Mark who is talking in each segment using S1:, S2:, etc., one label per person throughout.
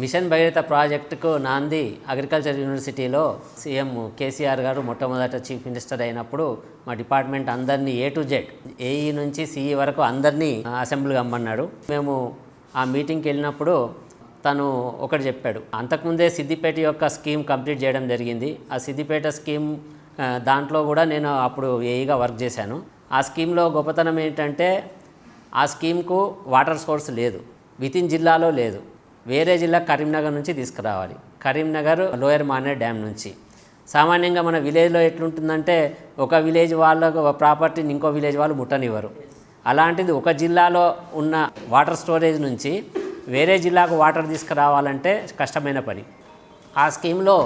S1: Machine Bhagiratha ప్రాజెక్టుకు నాంది agriculture యూనివర్సిటీలో సీఎం కేసీఆర్ గారు మొట్టమొదట చీఫ్ మినిస్టర్ అయినప్పుడు మా డిపార్ట్మెంట్ అందరినీ ఏ టు జెడ్ ఏఈ నుంచి సిఈ వరకు అందరినీ అసెంబ్లీకి అమ్మన్నాడు మేము ఆ మీటింగ్కి వెళ్ళినప్పుడు తను ఒకటి చెప్పాడు. అంతకుముందే సిద్దిపేట యొక్క స్కీమ్ కంప్లీట్ చేయడం జరిగింది. ఆ సిద్దిపేట స్కీమ్ దాంట్లో కూడా నేను అప్పుడు ఏఈగా వర్క్ చేశాను. ఆ స్కీమ్లో గొప్పతనం ఏంటంటే ఆ స్కీమ్కు వాటర్ సోర్స్ లేదు. వితిన్ జిల్లాలో లేదు. వేరే జిల్లా కరీంనగర్ నుంచి తీసుకురావాలి. కరీంనగర్ లోయర్ మానేర్ డ్యామ్ నుంచి. సామాన్యంగా మన విలేజ్లో ఎట్లుంటుందంటే ఒక విలేజ్ వాళ్ళకు ప్రాపర్టీని ఇంకో విలేజ్ వాళ్ళు ముట్టనివ్వరు. అలాంటిది ఒక జిల్లాలో ఉన్న వాటర్ స్టోరేజ్ నుంచి వేరే జిల్లాకు వాటర్ తీసుకురావాలంటే కష్టమైన పని. ఆ స్కీమ్లో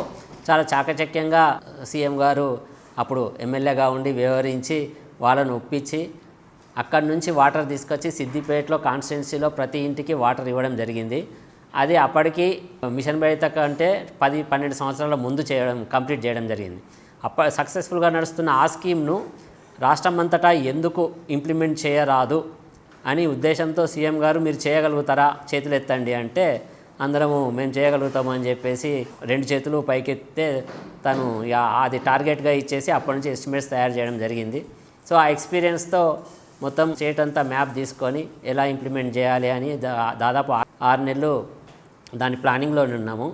S1: చాలా చాకచక్యంగా సీఎం గారు అప్పుడు ఎమ్మెల్యేగా ఉండి వ్యవహరించి వాళ్ళను ఒప్పించి అక్కడి నుంచి వాటర్ తీసుకొచ్చి సిద్దిపేటలో కాన్స్టిట్యున్సీలో ప్రతి ఇంటికి వాటర్ ఇవ్వడం జరిగింది. అది అప్పటికి మిషన్ బయట కంటే పది పన్నెండు సంవత్సరాల ముందు చేయడం కంప్లీట్ చేయడం జరిగింది. అప్ప సక్సెస్ఫుల్గా నడుస్తున్న ఆ స్కీమ్ను రాష్ట్రం అంతటా ఎందుకు ఇంప్లిమెంట్ చేయరాదు అని ఉద్దేశంతో సీఎం గారు మీరు చేయగలుగుతారా చేతులు ఎత్తండి అంటే అందరము మేము చేయగలుగుతాము అని చెప్పేసి రెండు చేతులు పైకెత్తే తను అది టార్గెట్గా ఇచ్చేసి అప్పటి నుంచి ఎస్టిమేట్స్ తయారు చేయడం జరిగింది. సో ఆ ఎక్స్పీరియన్స్తో మొత్తం స్టేట్ అంతా మ్యాప్ తీసుకొని ఎలా ఇంప్లిమెంట్ చేయాలి అని దాదాపు ఆరు నెలలు దాని ప్లానింగ్లో ఉన్నాము.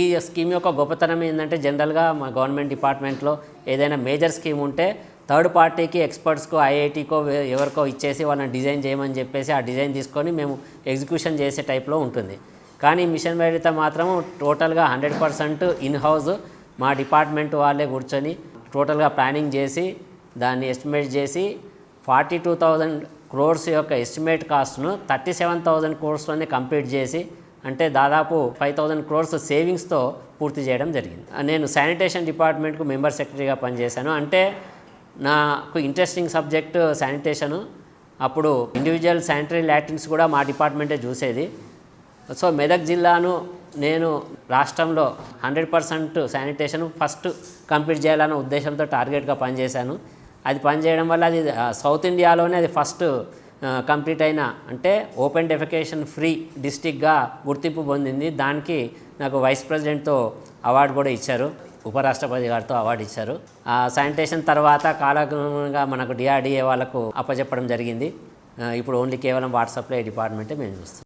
S1: ఈ స్కీమ్ యొక్క గొప్పతనం ఏంటంటే జనరల్గా మా గవర్నమెంట్ డిపార్ట్మెంట్లో ఏదైనా మేజర్ స్కీమ్ ఉంటే థర్డ్ పార్టీకి ఎక్స్పర్ట్స్కో ఐఐటీకో ఎవరికో ఇచ్చేసి వాళ్ళని డిజైన్ చేయమని చెప్పేసి ఆ డిజైన్ తీసుకొని మేము ఎగ్జిక్యూషన్ చేసే టైప్లో ఉంటుంది. కానీ మిషన్ వైడిత మాత్రం టోటల్గా హండ్రెడ్ పర్సెంట్ ఇన్ హౌస్ మా డిపార్ట్మెంట్ వాళ్ళే కూర్చొని టోటల్గా ప్లానింగ్ చేసి దాన్ని ఎస్టిమేట్ చేసి ఫార్టీ టూ థౌజండ్ క్రోర్స్ యొక్క ఎస్టిమేట్ కాస్ట్ను థర్టీ సెవెన్ థౌజండ్ క్రోర్స్లోనే కంప్లీట్ చేసి అంటే దాదాపు ఫైవ్ థౌజండ్ క్రోర్స్ సేవింగ్స్తో పూర్తి చేయడం జరిగింది. నేను శానిటేషన్ డిపార్ట్మెంట్కు మెంబర్ సెక్రటరీగా పనిచేశాను. అంటే నాకు ఇంట్రెస్టింగ్ సబ్జెక్ట్ శానిటేషను. అప్పుడు ఇండివిజువల్ శానిటరీ ల్యాట్రిన్స్ కూడా మా డిపార్ట్మెంటే చూసేది. సో మెదక్ జిల్లాను నేను రాష్ట్రంలో hundred percent sanitation first complete చేయాలన్న ఉద్దేశంతో టార్గెట్గా పనిచేశాను. అది పనిచేయడం వల్ల అది సౌత్ ఇండియాలోనే అది ఫస్ట్ కంప్లీట్ అయిన. అంటే ఓపెన్ డెఫికేషన్ ఫ్రీ డిస్టిక్గా గుర్తింపు పొందింది. దానికి నాకు వైస్ ప్రెసిడెంట్తో అవార్డు కూడా ఇచ్చారు. ఉపరాష్ట్రపతి గారితో అవార్డు ఇచ్చారు. ఆ శానిటేషన్ తర్వాత కాలక్రమంగా మనకు డిఆర్డిఏ వాళ్ళకు అప్పచెప్పడం జరిగింది. ఇప్పుడు ఓన్లీ కేవలం వాట్సాప్లో ఈ డిపార్ట్మెంటే మేము చూస్తున్నాం.